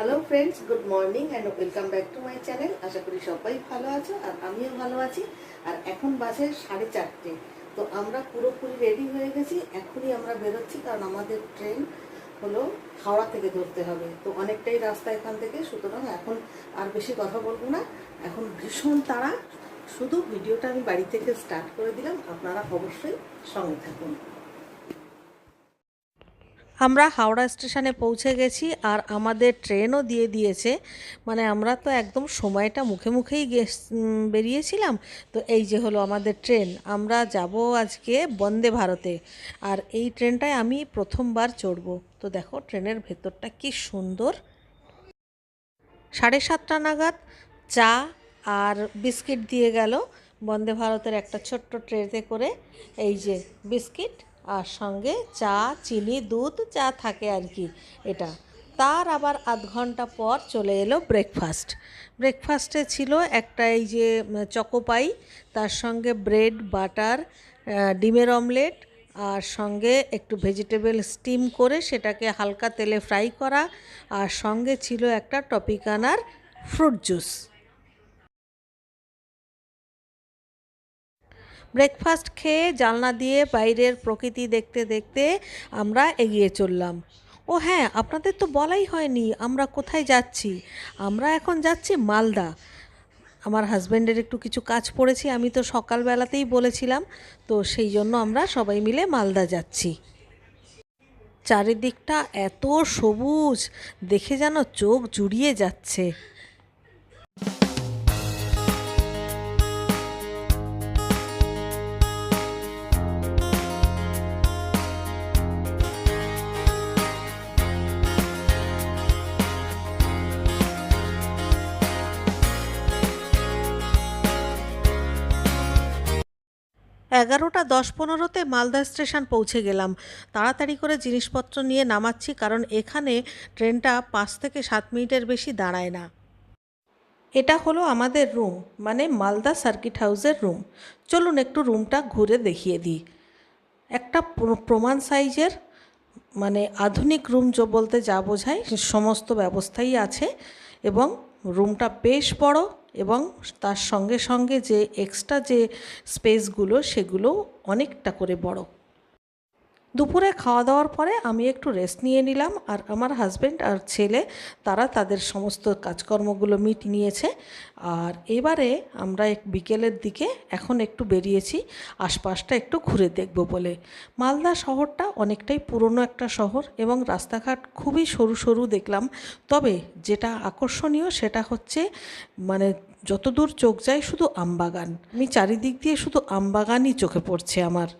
Hello friends good morning and welcome back to my channel আশা করি সবাই ভালো আছো আর আমিও ভালো আছি। আর এখন বাজে সাড়ে চারটে। তো আমরা পুরোপুরি রেডি হয়ে গেছি। এখনই আমরা বেরোচ্ছি কারণ আমাদের ট্রেন হলো হাওড়া থেকে ধরতে হবে। তো অনেকটাই রাস্তা এখান থেকে, সুতরাং এখন আর বেশি কথা বলব না। এখন ভীষণ তাড়া। শুধু ভিডিওটা আমি বাড়ি থেকে স্টার্ট করে দিলাম। আপনারা অবশ্যই সঙ্গে থাকুন। আমরা হাওড়া স্টেশনে পৌঁছে গেছি আর আমাদের ট্রেনও দিয়ে দিয়েছে। মানে আমরা তো একদম সময়টা মুখে মুখেই বেরিয়েছিলাম। তো এই যে হলো আমাদের ট্রেন। আমরা যাব আজকে বন্দে ভারতে। আর এই ট্রেনটায় আমি প্রথমবার চড়বো। তো দেখো ট্রেনের ভেতরটা কি সুন্দর। সাড়ে সাতটা নাগাদ চা আর বিস্কিট দিয়ে গেল বন্দে ভারতের একটা ছোট্ট ট্রেতে করে। এই যে বিস্কিট। আর সঙ্গে চা, চিনি, দুধ যা থাকে আর কি এটা। তার আবার আধ ঘণ্টা পর চলে এলো ব্রেকফাস্ট ব্রেকফাস্টে ছিল একটা এই যে চকোপাই তার সঙ্গে ব্রেড বাটার ডিমের অমলেট আর সঙ্গে একটু ভেজিটেবল স্টিম করে সেটাকে হালকা তেলে ফ্রাই করা, আর সঙ্গে ছিল একটা টপিকানার ফ্রুট জুস ব্রেকফাস্ট খেয়ে জানলা দিয়ে বাইরের প্রকৃতি দেখতে দেখতে আমরা এগিয়ে চললাম। ও হ্যাঁ আপনাদের তো বলাই হয়নি আমরা কোথায় যাচ্ছি। আমরা এখন যাচ্ছি মালদা। আমার হাজব্যান্ডের একটু কিছু কাজ পড়েছে, আমি তো সকালবেলাতেই বলেছিলাম। তো সেই জন্য আমরা সবাই মিলে মালদা যাচ্ছি। চারিদিকটা এত সবুজ, দেখে যেন চোখ জুড়িয়ে যাচ্ছে। এগারোটা দশ পনেরোতে মালদা স্টেশন পৌঁছে গেলাম। তাড়াতাড়ি করে জিনিসপত্র নিয়ে নামাচ্ছি কারণ এখানে ট্রেনটা পাঁচ থেকে সাত মিনিটের বেশি দাঁড়ায় না। এটা হলো আমাদের রুম মানে মালদা সার্কিট হাউসের রুম। চলুন একটু রুমটা ঘুরে দেখিয়ে দিই। একটা প্রমাণ সাইজের মানে আধুনিক রুম যো, বলতে যা বোঝায়, সমস্ত ব্যবস্থাই আছে এবং রুমটা বেশ বড়। এবং তার সঙ্গে সঙ্গে যে এক্সট্রা যে স্পেসগুলো সেগুলো অনেকটা করে বড়। দুপুরে খাওয়া দাওয়ার পরে আমি একটু রেস্ট নিয়ে নিলাম আর আমার হাজব্যান্ড আর ছেলে, তারা তাদের সমস্ত কাজকর্মগুলো মিট নিয়েছে। আর এবারে আমরা এক বিকেলের দিকে এখন একটু বেরিয়েছি, আশপাশটা একটু ঘুরে দেখব বলে। মালদা শহরটা অনেকটাই পুরনো একটা শহর এবং রাস্তাঘাট খুবই সরু সরু দেখলাম। তবে যেটা আকর্ষণীয় সেটা হচ্ছে মানে যতদূর চোখ যায় শুধু আমবাগান। আমি চারিদিক দিয়ে শুধু আমবাগানই চোখে পড়ছে আমার।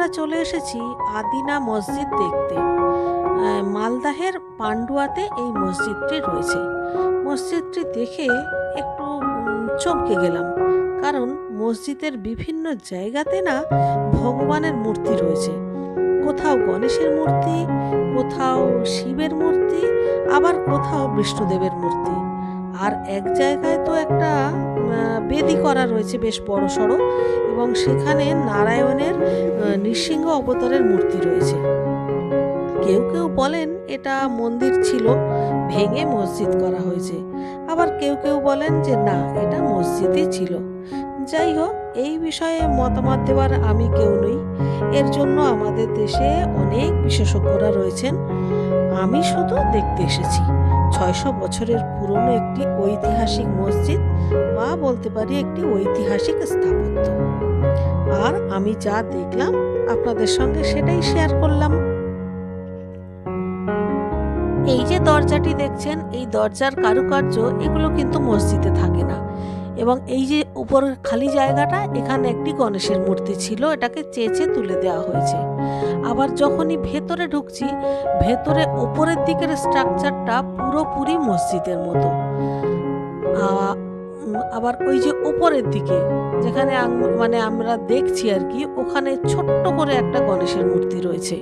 আমরা চলে এসেছি আদিনা মসজিদ দেখতে। মালদাহের পান্ডুয়াতে এই মসজিদটি রয়েছে। মসজিদটি দেখে একটু চমকে গেলাম। কারণ মসজিদের বিভিন্ন জায়গাতে না ভগবানের মূর্তি রয়েছে। কোথাও গণেশের মূর্তি, কোথাও শিবের মূর্তি, আবার কোথাও বিষ্ণুদেবের মূর্তি। আর এক জায়গায় তো একটা বেদি করা রয়েছে বেশ বড় সড়ো এবং সেখানে নারায়ণের নৃসিংহ অবতারের মূর্তি রয়েছে। কেউ কেউ বলেন এটা মন্দির ছিল, ভেঙে মসজিদ করা হয়েছে। আবার কেউ কেউ বলেন যে না, এটা মসজিদই ছিল। যাই হোক, এই বিষয়ে মতামত দেওয়ার আমি কেউ নই। এর জন্য আমাদের দেশে অনেক বিশেষজ্ঞরা রয়েছেন। আমি শুধু দেখতে এসেছি। ছয়শো বছরের পুরনো একটি ঐতিহাসিক মসজিদ, বা বলতে পারি একটি ঐতিহাসিক স্থাপত্য। আর আমি যা দেখলাম, আপনাদের সঙ্গে সেটাই শেয়ার করলাম। এই যে দরজাটি দেখছেন, এই দরজার কারুকার্য, এগুলো কিন্তু মসজিদে থাকে না। এবং এই যে উপর খালি জায়গাটা, এখানে একটি গণেশের মূর্তি ছিল, এটাকে চেঁচে তুলে দেওয়া হয়েছে। আবার যখনই ভেতরে ঢুকছি, ভেতরে ওপরের দিকের স্ট্রাকচারটা পুরোপুরি মসজিদের মতো। আবার ওই যে ওপরের দিকে, যেখানে মানে আমরা দেখছি আর কি, ওখানে ছোট্ট করে একটা গণেশের মূর্তি রয়েছে।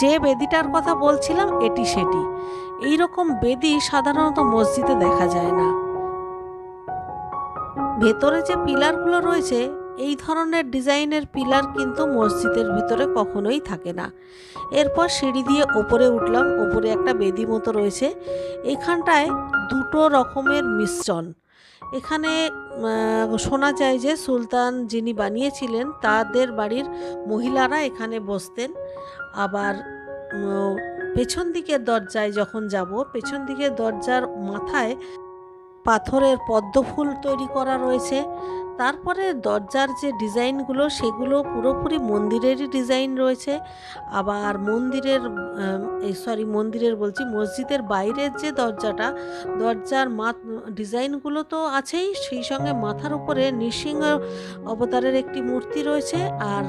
যে বেদিটার কথা বলছিলাম, এটি সেটি। এই রকম বেদি সাধারণত মসজিদে দেখা যায় না। ভেতরে যে পিলারগুলো রয়েছে, এই ধরনের ডিজাইনের পিলার কিন্তু মসজিদের ভিতরে কখনোই থাকে না। এরপর সিঁড়ি দিয়ে ওপরে উঠলাম, ওপরে একটা বেদি মতো রয়েছে। এখানটায় দুটো রকমের মিশ্রণ। এখানে শোনা যায় যে সুলতান যিনি বানিয়েছিলেন, তাদের বাড়ির মহিলারা এখানে বসতেন। আবার পেছন দিকের দরজায় যখন যাব, পেছন দিকের দরজার মাথায় পাথরের পদ্ম ফুল তৈরি করা রয়েছে। তারপরে দরজার যে ডিজাইনগুলো, সেগুলো পুরোপুরি মন্দিরেরই ডিজাইন রয়েছে। আবার মন্দিরের সরি, মন্দিরের বলছি, মসজিদের বাইরের যে দরজাটা, দরজার মা ডিজাইনগুলো তো আছেই। সেই সঙ্গে মাথার উপরে নৃসিংহ অবতারের একটি মূর্তি রয়েছে। আর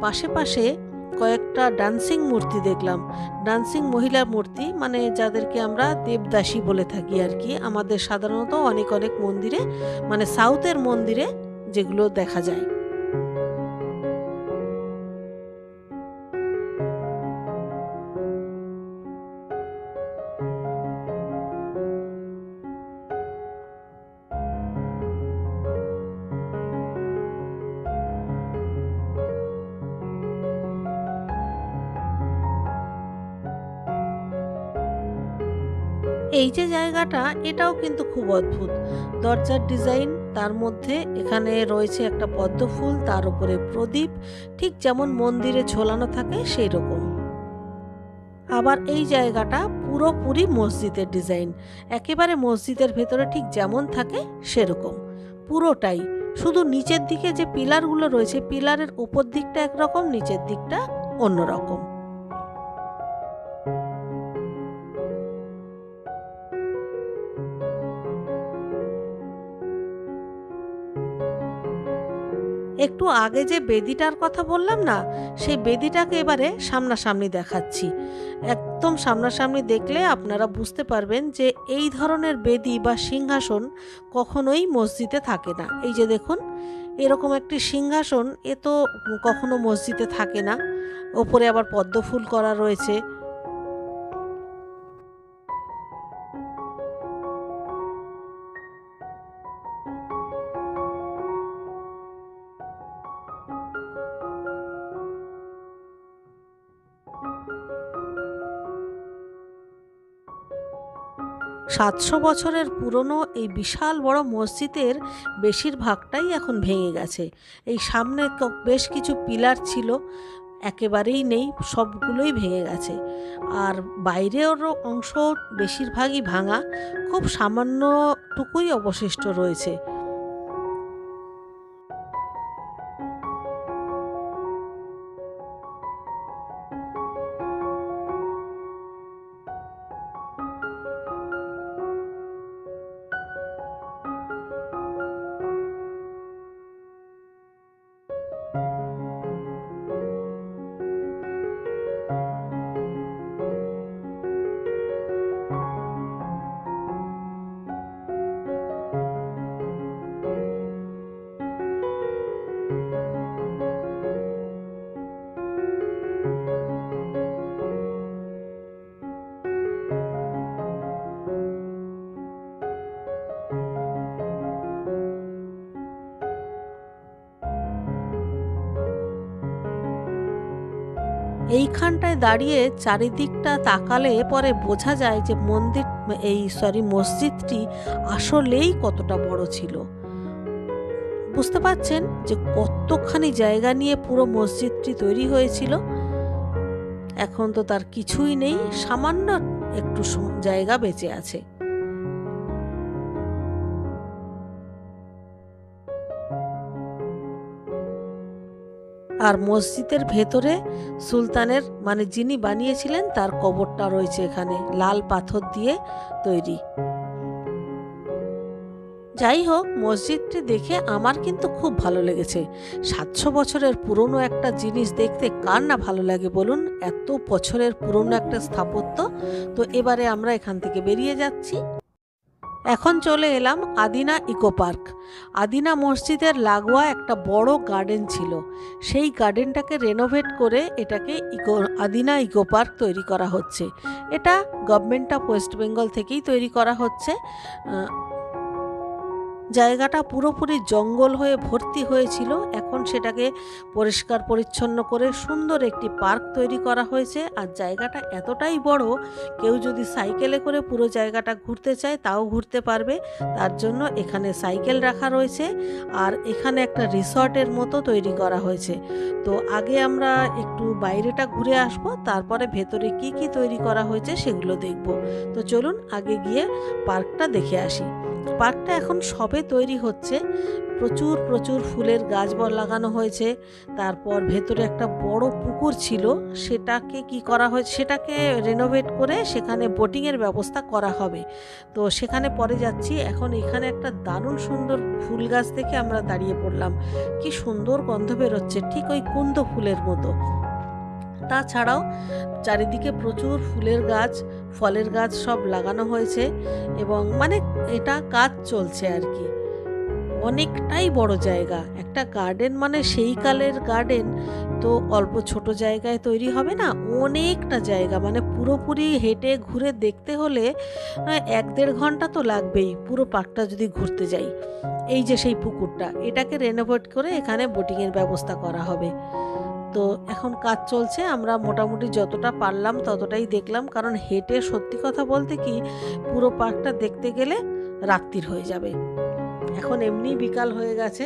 পাশে পাশে কয়েকটা ডান্সিং মূর্তি দেখলাম। ডান্সিং মহিলা মূর্তি মানে যাদেরকে আমরা দেবদাসী বলে থাকি আর কি। আমাদের সাধারণত অনেক অনেক মন্দিরে মানে সাউথের মন্দিরে যেগুলো দেখা যায়। এই যে জায়গাটা, এটাও কিন্তু খুব অদ্ভুত। দরজার ডিজাইন, তার মধ্যে এখানে রয়েছে একটা পদ্ম ফুল, তার উপরে প্রদীপ, ঠিক যেমন মন্দিরে ঝোলানো থাকে সেই রকম আবার এই জায়গাটা পুরোপুরি মসজিদের ডিজাইন। একেবারে মসজিদের ভেতরে ঠিক যেমন থাকে সেরকম। পুরোটাই। শুধু নিচের দিকে যে পিলারগুলো রয়েছে, পিলারের উপর দিকটা একরকম, নিচের দিকটা অন্যরকম। একটু আগে যে বেদিটার কথা বললাম না, সেই বেদিটাকে এবারে সামনাসামনি দেখাচ্ছি। একদম সামনাসামনি দেখলে আপনারা বুঝতে পারবেন যে এই ধরনের বেদি বা সিংহাসন কখনোই মসজিদে থাকে না। এই যে দেখুন, এরকম একটি সিংহাসন, এ তো কখনো মসজিদে থাকে না। ওপরে আবার পদ্ম ফুল করা রয়েছে। সাতশো বছরের পুরনো এই বিশাল বড় মসজিদের বেশিরভাগটাই এখন ভেঙে গেছে। এই সামনে বেশ কিছু পিলার ছিল, একেবারেই নেই, সবগুলোই ভেঙে গেছে। আর বাইরেরও অংশ বেশিরভাগই ভাঙা, খুব সামান্যটুকুই অবশিষ্ট রয়েছে। এইখানটায় দাঁড়িয়ে চারিদিকটা তাকালে পরে বোঝা যায় যে মন্দির, এই সরি মসজিদটি আসলেই কতটা বড় ছিল। বুঝতে পারছেন যে কতখানি জায়গা নিয়ে পুরো মসজিদটি তৈরি হয়েছিল? এখন তো তার কিছুই নেই, সামান্য একটু জায়গা বেঁচে আছে। আর মসজিদের ভেতরে সুলতানের মানে যিনি বানিয়েছিলেন, তার কবরটা রয়েছে এখানে, লাল পাথর দিয়ে তৈরি। যাই হোক, মসজিদটি দেখে আমার কিন্তু খুব ভালো লেগেছে। সাতশো বছরের পুরনো একটা জিনিস দেখতে কার না ভালো লাগে বলুন? এত বছরের পুরনো একটা স্থাপত্য। তো এবারে আমরা এখান থেকে বেরিয়ে যাচ্ছি। এখন চলে এলাম আদিনা ইকো পার্ক। আদিনা মসজিদের লাগোয়া একটা বড় গার্ডেন ছিল। সেই গার্ডেনটাকে রেনোভেট করে এটাকে ইকো, আদিনা ইকো পার্ক তৈরি করা হচ্ছে। এটা গভর্নমেন্ট অফ ওয়েস্ট বেঙ্গল থেকেই তৈরি করা হচ্ছে। জায়গাটা পুরোপুরি জঙ্গল হয়ে ভর্তি হয়েছিল। এখন সেটাকে পরিষ্কার পরিচ্ছন্ন করে সুন্দর একটি পার্ক তৈরি করা হয়েছে। আর জায়গাটা এতটাই বড়, কেউ যদি সাইকেলে করে পুরো জায়গাটা ঘুরতে চায় তাও ঘুরতে পারবে। তার জন্য এখানে সাইকেল রাখা রয়েছে আর এখানে একটা রিসর্টের মতো তৈরি করা হয়েছে। তো আগে আমরা একটু বাইরেটা ঘুরে আসব, তারপরে ভেতরে কি কি তৈরি করা হয়েছে সেগুলো দেখব। তো চলুন আগে গিয়ে পার্কটা দেখে আসি। পার্কটা এখন সবে তৈরি হচ্ছে। প্রচুর প্রচুর ফুলের গাছ লাগানো হয়েছে। তারপর ভেতরে একটা বড় পুকুর ছিল। সেটাকে কি করা হয়েছে? সেটাকে রেনোভেট করে সেখানে বোটিংয়ের ব্যবস্থা করা হবে। তো সেখানে পরে যাচ্ছি। এখন এখানে একটা দারুণ সুন্দর ফুল গাছ দেখে আমরা দাঁড়িয়ে পড়লাম। কি সুন্দর গন্ধ বেরোচ্ছে। ঠিক ওই কুন্দ ফুলের মতো। তাছাড়াও চারিদিকে প্রচুর ফুলের গাছ, ফলের গাছ সব লাগানো হয়েছে এবং মানে এটা কাজ চলছে আর কি। অনেকটাই বড় জায়গা, একটা গার্ডেন মানে সেই কালের গার্ডেন তো অল্প ছোট জায়গায় তৈরি হবে না, অনেকটা জায়গা মানে পুরোপুরি হেঁটে ঘুরে দেখতে হলে এক দেড় ঘণ্টা তো লাগবেই পুরো পার্কটা যদি ঘুরতে যাই। এই যে সেই পুকুরটা, এটাকে রেনোভেট করে এখানে বোটিংয়ের ব্যবস্থা করা হবে। তো এখন কাজ চলছে, আমরা মোটামুটি যতটা পারলাম ততটাই দেখলাম, কারণ হেঁটে সত্যি কথা বলতে কি, পুরো পার্কটা দেখতে গেলে রাত্রির হয়ে যাবে। এখন এমনি বিকাল হয়ে গেছে।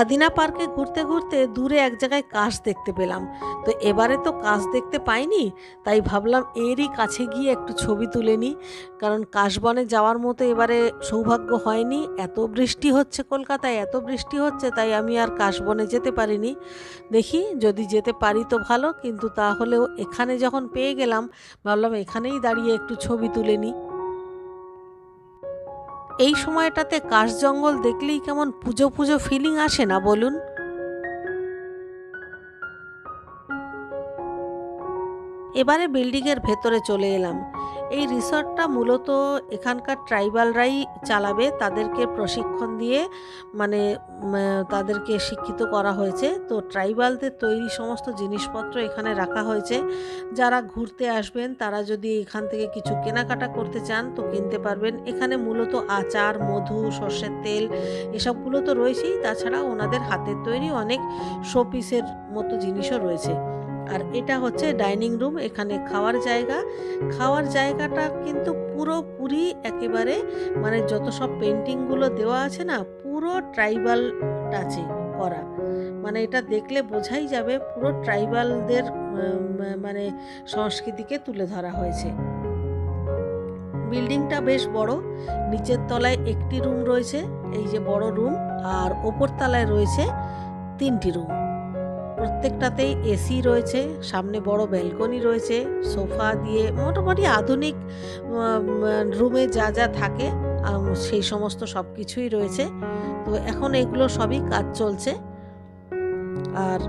আদিনা পার্কে ঘুরতে ঘুরতে দূরে এক জায়গায় কাশ দেখতে পেলাম। তো এবারে তো কাশ দেখতে পাইনি, তাই ভাবলাম এরই কাছে গিয়ে একটু ছবি তুলে নিই। কারণ কাশবনে যাওয়ার মতো এবারে সৌভাগ্য হয়নি। এত বৃষ্টি হচ্ছে কলকাতায়, এত বৃষ্টি হচ্ছে, তাই আমি আর কাশবনে যেতে পারিনি। দেখি যদি যেতে পারি তো ভালো, কিন্তু তাহলেও এখানে যখন পেয়ে গেলাম, ভাবলাম এখানেই দাঁড়িয়ে একটু ছবি তুলে নিই। এই সময়টাতে কাশ জঙ্গল দেখলেই কেমন পুজো পুজো ফিলিং আসে না বলুন? এবারে বিল্ডিংয়ের ভেতরে চলে এলাম। এই রিসর্টটা মূলত এখানকার ট্রাইবালরাই চালাবে, তাদেরকে প্রশিক্ষণ দিয়ে মানে তাদেরকে শিক্ষিত করা হয়েছে। তো ট্রাইবালদের তৈরি সমস্ত জিনিসপত্র এখানে রাখা হয়েছে। যারা ঘুরতে আসবেন, তারা যদি এখান থেকে কিছু কেনাকাটা করতে চান, তো কিনতে পারবেন। এখানে মূলত আচার, মধু, সর্ষের তেল এসবগুলো তো রয়েছেই। তাছাড়া ওনাদের হাতের তৈরি অনেক শোপিসের মতো জিনিসও রয়েছে। আর এটা হচ্ছে ডাইনিং রুম, এখানে খাওয়ার জায়গা। খাওয়ার জায়গাটা কিন্তু পুরোপুরি একেবারে মানে যত সব পেন্টিংগুলো দেওয়া আছে না, পুরো ট্রাইবাল টাচে করা। মানে এটা দেখলে বোঝাই যাবে, পুরো ট্রাইবালদের মানে সংস্কৃতিকে তুলে ধরা হয়েছে। বিল্ডিংটা বেশ বড়, নিচের তলায় একটি রুম রয়েছে, এই যে বড় রুম আর ওপর তলায় রয়েছে তিনটি রুম প্রত্যেকটাতেই এসি রয়েছে, সামনে বড় ব্যালকনি রয়েছে, সোফা দিয়ে মোটামুটি আধুনিক রুমে যা যা থাকে সেই সমস্ত সব কিছুই রয়েছে। তো এখন এগুলো সবই কাজ চলছে। আর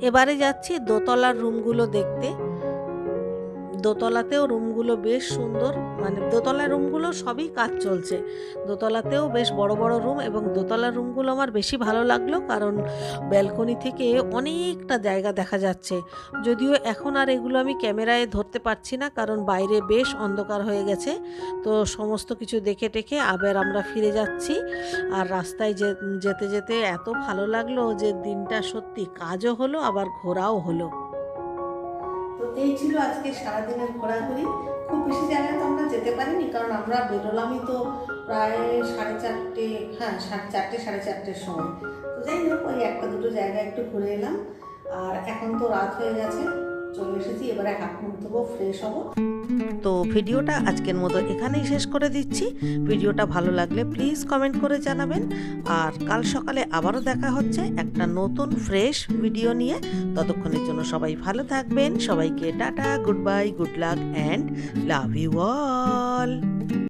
এবারে যাচ্ছি দোতলার রুমগুলো দেখতে। দোতলাতেও রুমগুলো বেশ সুন্দর মানে দোতলার রুমগুলো সবই কাজ চলছে। দোতলাতেও বেশ বড় বড় রুম এবং দোতলার রুমগুলো আমার বেশি ভালো লাগল কারণ ব্যালকনি থেকে অনেকটা জায়গা দেখা যাচ্ছে। যদিও এখন আর এগুলো আমি ক্যামেরায় ধরতে পারছি না কারণ বাইরে বেশ অন্ধকার হয়ে গেছে। তো সমস্ত কিছু দেখে টেখে আবার আমরা ফিরে যাচ্ছি। আর রাস্তায় যেতে যেতে এত ভালো লাগল যে দিনটা সত্যি কাজও হলো, আবার ঘোরাও হলো। এই ছিল আজকে সারাদিনের ঘোরাঘুরি। খুব বেশি জায়গায় তো আমরা যেতে পারিনি, কারণ আমরা বেরোলামই তো প্রায় সাড়ে চারটে হ্যাঁ সাড়ে চারটে, সাড়ে চারটের সময়। তো যাই হোক, ওই একটা দুটো জায়গায় একটু ঘুরে এলাম। আর এখন তো রাত হয়ে গেছে। চলে এসেছি, এবারে ফ্রেশ তো ভিডিওটা আজকের মতো এখানেই শেষ করে দিচ্ছি। ভিডিওটা ভালো লাগলে প্লিজ কমেন্ট করে জানাবেন। আর কাল সকালে আবারও দেখা হচ্ছে একটা নতুন ফ্রেশ ভিডিও নিয়ে। ততক্ষণের জন্য সবাই ভালো থাকবেন। সবাইকে ta-ta goodbye good luck and love you all